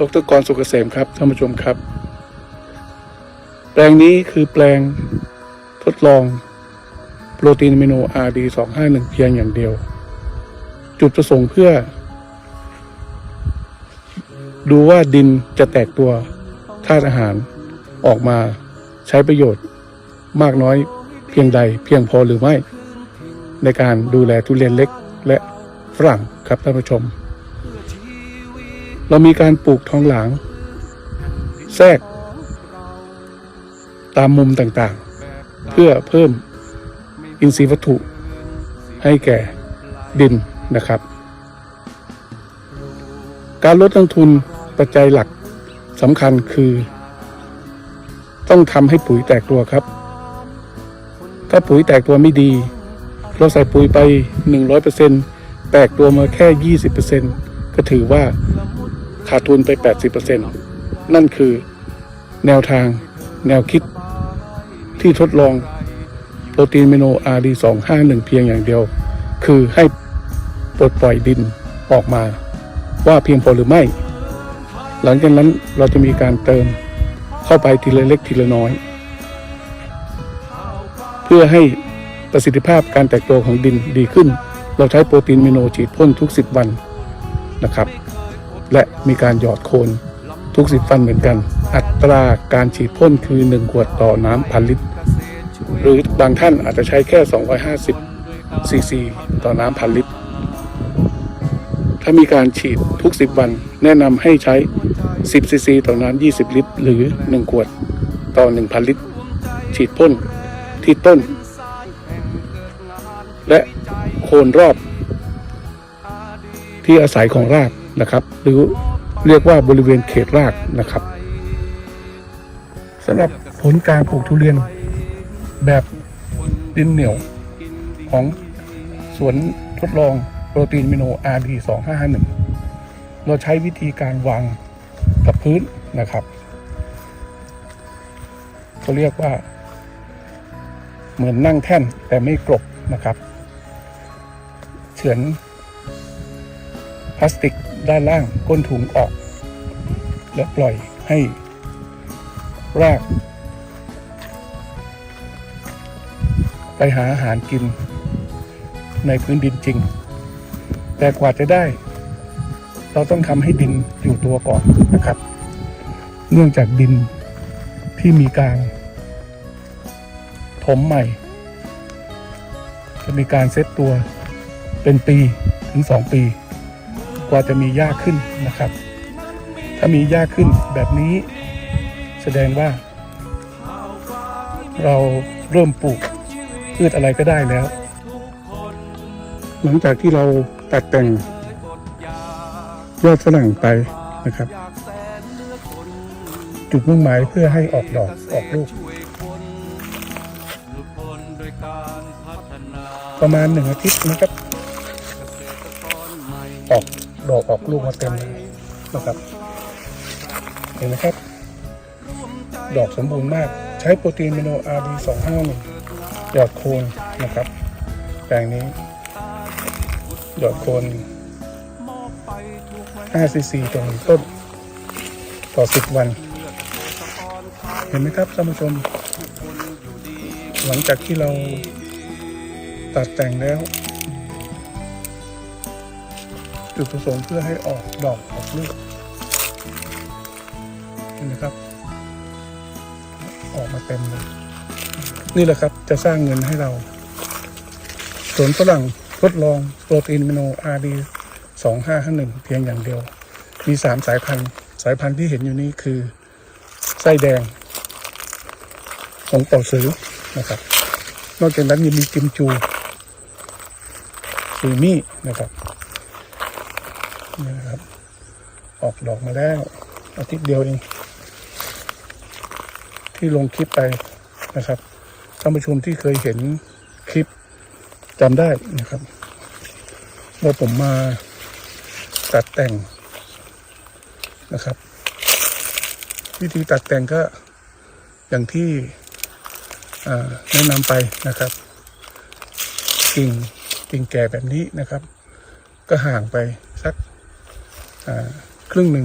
ดรกรสุกเกษมครับท่านผู้ชมครับ แปลงนี้คือแปลงทดลองโปรตีนอะมิโน RD 251 เพียงอย่างเดียว จุดประสงค์เพื่อ ดูว่าดินจะแตกตัวธาตุอาหารออกมาใช้ประโยชน์มากน้อยเพียงใดเพียงพอหรือไม่ ในการดูแลทุเรียนเล็กและฝรั่งครับท่านผู้ชม เรามีการปลูกทองหลาง แทรก ตามมุมต่างๆ เพื่อเพิ่มอินทรีย์วัตถุ ให้แก่ดินนะครับ การลดต้นทุนปัจจัยหลักสำคัญคือ ต้องทำให้ปุ๋ยแตกตัวครับ ถ้าปุ๋ยแตกตัวไม่ดี เราใส่ปุ๋ยไป 100%แตกตัวมาแค่ 20%ก็ถือว่า ขาดทุนไป 80%นั่นคือแนวทางแนวคิดที่ทดลองโปรตีนเมโน RD 251 เพียงอย่างเดียว คือให้ปลดปล่อยดินออกมา ว่าเพียงพอหรือไม่ หลังจากนั้นเราจะมีการเติมเข้าไปทีละเล็กทีละน้อย เพื่อให้ประสิทธิภาพการแตกตัวของดินดีขึ้น เราใช้โปรตีนเมโนฉีดพ่นทุก 10 วันนะครับ และมีการหยอดโคนทุก10วันเหมือนกัน อัตราการฉีดพ่นคือ 1 ขวดต่อน้ำพันลิตร หรือบางท่านอาจจะใช้แค่ 250ซีซีต่อน้ำพันลิตร ถ้ามีการฉีดทุก 10 วัน แนะนำให้ใช้ 10ซีซีต่อน้ำ20 ลิตร หรือ 1 ขวดต่อ 1,000 ลิตร ฉีดพ่นที่ต้น และโคนรอบที่อาศัยของราก นะครับ หรือเรียกว่าบริเวณเขตรากนะครับสำหรับผลการปลูกทุเรียนแบบดินเหนียวของสวนทดลองโปรตีนมิโน RD 2551 เราใช้วิธีการวางกับพื้นนะครับเขาเรียกว่า เหมือนนั่งแท่นแต่ไม่กลบนะครับ เฉือน พลาสติกด้านล่างก้นถุงออก และปล่อยให้ราก ไปหาอาหารกินในพื้นดินจริง แต่กว่าจะได้ เราต้องทำให้ดินอยู่ตัวก่อนนะครับ เนื่องจากดินที่มีการถมใหม่ จะมีการเซตตัวเป็นปีถึงสองปี กว่าจะมีหญ้าขึ้นนะครับ ถ้ามีหญ้าขึ้นแบบนี้ แสดงว่า เราเริ่มปลูกพืชอะไรก็ได้แล้ว หลังจากที่เราตัดแต่งยอดฝรั่งไปนะครับ จุดมุ่งหมายเพื่อให้ออกดอกออกลูก ประมาณหนึ่งอาทิตย์นะครับออก ดอกออกลูกมาเต็มนะครับเห็นไหมครับ ดอกสมบูรณ์มาก ใช้โปรตีนเมโน RD 2 5 1หยอดโคนนะครับ แปลงนี้ หยอดโคน5ซีซีต่อหนึ่งต้นต่อ10วัน เห็นไหมครับท่านผู้ชม หลังจากที่เราตัดแต่งแล้ว จุดประสงค์เพื่อให้ออกดอกออกลูกเห็นไหมครับ ออกมาเต็มเลยนี่แหละครับจะสร้างเงินให้เราสวนฝรั่งทดลองโปรตีนมิโน RD 2551เพียงอย่างเดียว มีสามสายพันธุ์ สายพันธุ์ที่เห็นอยู่นี้คือ ไส้แดง ของเป่าซื้อนะครับ นอกจากนั้นยังมีกิมจูซูมี่นะครับ ออกดอกมาแล้ว อาทิตย์เดียวเองที่ลงคลิปไปนะครับท่านผู้ชมที่เคยเห็นคลิปจำได้นะครับว่าผมมาตัดแต่งนะครับ วิธีตัดแต่งก็อย่างที่แนะนำไปนะครับกิ่งกิ่งแก่แบบนี้นะครับ ก็ห่างไปสักอ่า ครึ่งหนึ่ง